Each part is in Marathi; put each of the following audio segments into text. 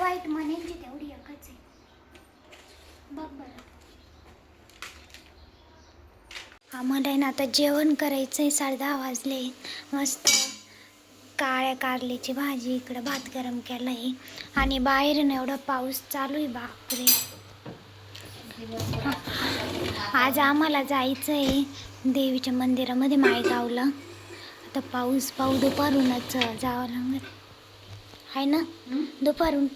वाईट म्हणेची तेवढी एकच आहे. बघ बरं. आम्हाला आहे ना आता जेवण करायचं आहे साडे दहा वाजले. मस्त काळ्या कारल्याची भाजी इकडं भात गरम केला आहे आणि बाहेर ना एवढा पाऊस चालू आहे बापरे. आज आम्हाला जायचं आहे देवीच्या मंदिरामध्ये मायगावला. आता पाऊस पाऊ दुपारूनच जावं लागणार. आहे ना? दुपारून.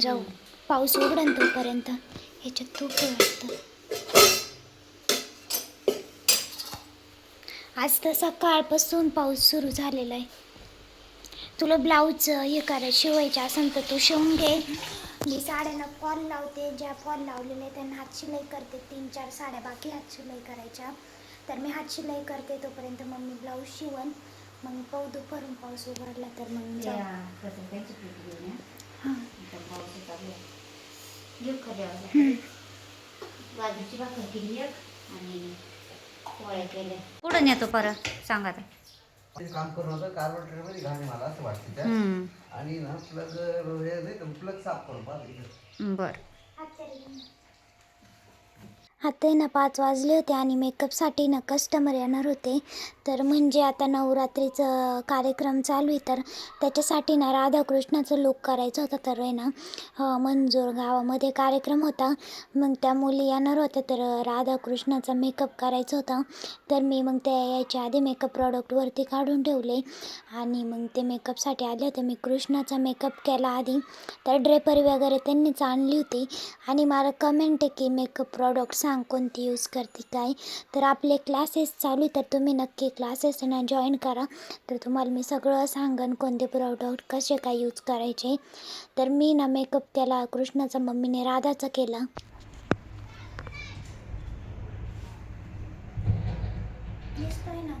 जाऊ. पाऊस उघडन तोपर्यंत ह्याच्यात तूप वाटतं आज तर सकाळपासून पाऊस सुरू झालेला आहे. तुला ब्लाऊज हे करायचं शिवायचे असेल तर तू शिवून घे. मी साड्यांना फॉल लावते ज्या फॉल लावलेले त्यांना हात शिलाई करते. तीन चार साड्या बाकी हात शिलाई करायच्या. तर मी हात शिलाई करते तोपर्यंत मग मी ब्लाऊज शिवण मग पाऊ दुपारून पाऊस उघडला तर मग बाजूची भाकर केली एक आणि पोळ्या केल्या कुठं नेतो परत सांगा आता ते काम करून होतं कार्बोरेटरमध्ये घाणे मला असं वाटतं त्या हम्म, आणि ना प्लग हे नाही तर प्लग साफ करून इथं. बरं. आता आहे ना पाच वाजले होते आणि मेकअपसाठी ना कस्टमर येणार होते. तर म्हणजे आता नवरात्रीचं कार्यक्रम चालू आहे. तर त्याच्यासाठी ना राधाकृष्णाचं लुक करायचं होतं. तर आहे ना मंजूर गावामध्ये कार्यक्रम होता. मग त्या मुली येणार होत्या. तर राधाकृष्णाचा मेकअप करायचा होता. तर मी मग त्या यायच्या आधी मेकअप प्रॉडक्टवरती काढून ठेवले. आणि मग ते मेकअपसाठी आले होते. मी कृष्णाचा मेकअप केला आधी. तर ड्रेपरी वगैरे त्यांनीच आणली होती. आणि मला कमेंट आहे की मेकअप प्रॉडक्ट सांग सांग कोणती यूज करते काय? तर आपले क्लासेस चालू तर तुम्ही नक्की क्लासेस ना जॉईन करा. तर तुम्हाला मी सगळं सांगन कोणते प्रॉडक्ट कसे काय यूज करायचे. तर मी ना मेकअप केला कृष्णाचा मम्मीने राधाचा केला दिसतोय ना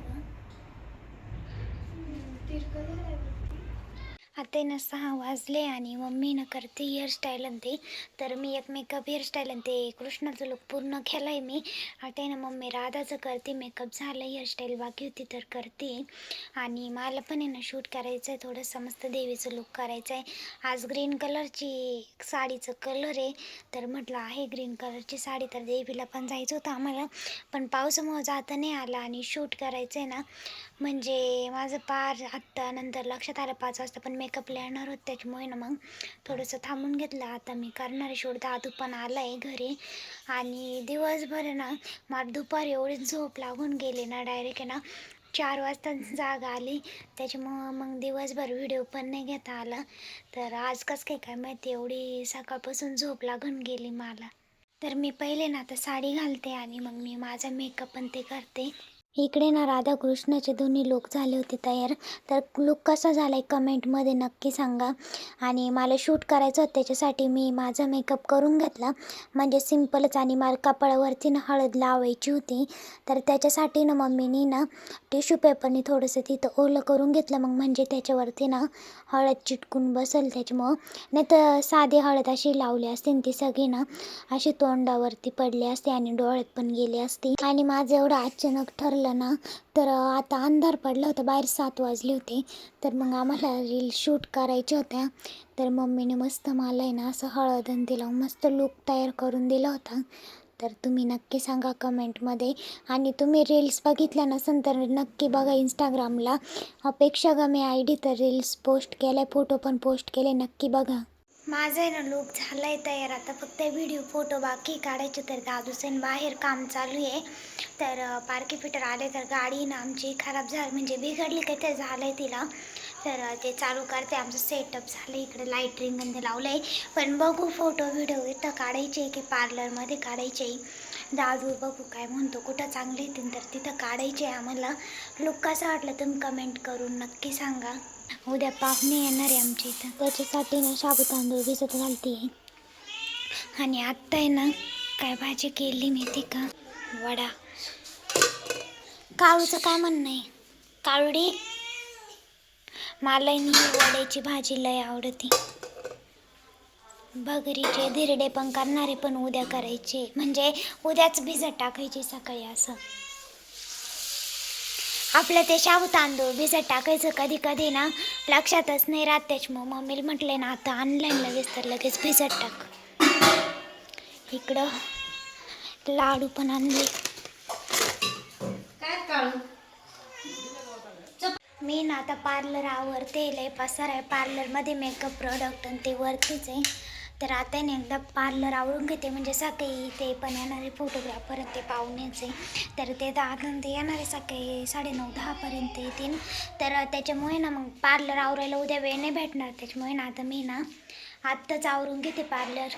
आता ना सहा वाजले आणि मम्मीनं करते हेअरस्टाईल आणि ते. तर मी एक मेकअप हेअरस्टाईल आणि ते कृष्णाचं लुक पूर्ण केलं आहे मी. आता ना मम्मी राधाचं करते मेकअप झालं हेअरस्टाईल बाकी होती तर करते. आणि मला पण आहे ना शूट करायचं आहे थोडंसं मस्त देवीचं लुक करायचं आहे आज ग्रीन कलरची साडीचं कलर आहे. तर म्हटलं आहे ग्रीन कलरची साडी तर देवीला पण जायचं होतं आम्हाला. पण पावसामुळं जाता नाही आला आणि शूट करायचं आहे ना. म्हणजे माझं पार आत्ता नंतर लक्षात आलं पाच वाजता पण मेकअप मेकअपला येणार होत त्याच्यामुळे ना मग थोडंसं थांबून घेतलं. आता मी करणार आहे शूट. दादू पण आला आहे घरी. आणि दिवसभर ना मला दुपारी एवढी झोप लागून गेली ना डायरेक्ट आहे ना चार वाजता जाग आली. त्याच्यामुळं मग दिवसभर व्हिडिओ पण नाही घेता आला. तर आज कसं काय काय माहिती एवढी सकाळपासून झोप लागून गेली मला. तर मी पहिले ना आता साडी घालते आणि मग मी माझा मेकअप पण ते करते. इकडे ना राधाकृष्णाचे दोन्ही लोक झाले होते तयार. तर लुक कसा झाला आहे कमेंटमध्ये नक्की सांगा. आणि मला शूट करायचं होतं त्याच्यासाठी मी माझा मेकअप करून घेतला. म्हणजे सिम्पलच आणि मला कपाळावरती ना हळद लावायची होती. तर त्याच्यासाठी ना मम्मीनी ना टिश्यू पेपरने थोडंसं तिथं ओलं करून घेतलं. मग म्हणजे त्याच्यावरती ना हळद चिटकून बसेल त्याच्यामुळं. नाही तर साधी हळद अशी लावली असते ती सगळी ना अशी तोंडावरती पडली असते आणि डोळ्यात पण गेली असती. आणि माझं एवढं अचानक ठरलं ना तर आता अंधार पडला होता बाहेर सात वाजले होते. तर मग आम्हाला रील शूट करायच्या होत्या. तर मम्मीने मस्त मला आहे ना असं हळद आणि लावून मस्त लूक तयार करून दिला होता. तर तुम्ही नक्की सांगा कमेंटमध्ये आणि तुम्ही रील्स बघितल्या नसेल तर नक्की बघा इंस्टाग्रामला अपेक्षा गमे आय डी तर रील्स पोस्ट केल्या फोटो पण पोस्ट केले नक्की बघा. माझं आहे ना लूक झालं आहे तयार. आता फक्त व्हिडिओ फोटो बाकी काढायचे तर दादूसेन बाहेर काम चालू आहे. तर पार्की फिटर आले तर गाडी ना आमची खराब झाली. म्हणजे बिघडली काहीतरी झालं आहे तिला. तर ते चालू करते. आमचं सेटअप झालं इकडे लाइट रिंग लावलं आहे पण बघू फोटो व्हिडिओ इथं काढायचे की पार्लरमध्ये काढायचे. दादू बघू काय म्हणतो. कुठं चांगले येतील तर तिथं काढायचे आम्हाला. लुक कसा वाटला तुम्ही कमेंट करून नक्की सांगा. उद्या पाहुणे येणार आहे आमच्या इथं. त्याच्यासाठी ना शाबू तांदूळ भिजत घालते आणि आत्ता आहे ना काय भाजी केली माहिती का? वडा. काळूचं काय म्हणणं आहे? काळुडी? मला ही वड्याची भाजी लय आवडते. भगरीचे धिरडे पण करणारे पण उद्या करायचे. म्हणजे उद्याच भिजत टाकायचे सकाळी असं. आपलं ते शाबू तांदूळ भिजत टाकायचं कधी कधी ना लक्षातच नाही राहत. त्याच्यामुळं मम्मीला म्हटले ना आता ऑनलाईन लगेच तर लगेच भिजत टाक. इकडं लाडू पण आणले. काय मी ना आता पार्लर आवरते लय पसार आहे. पार्लरमध्ये मेकअप प्रोडक्ट आणि ते वरतीच आहे. तर आता ना एकदा पार्लर आवरून घेते. म्हणजे सकाळी ते पण येणारे फोटोग्राफर ते पाहुण्याचे तर ते दहा ते येणारे सकाळी साडेनऊ दहापर्यंत येतील. तर त्याच्यामुळे ना मग पार्लर आवरायला उद्या वेळ नाही भेटणार. त्याच्यामुळे ना आता मी ना आत्ताच आवरून घेते पार्लर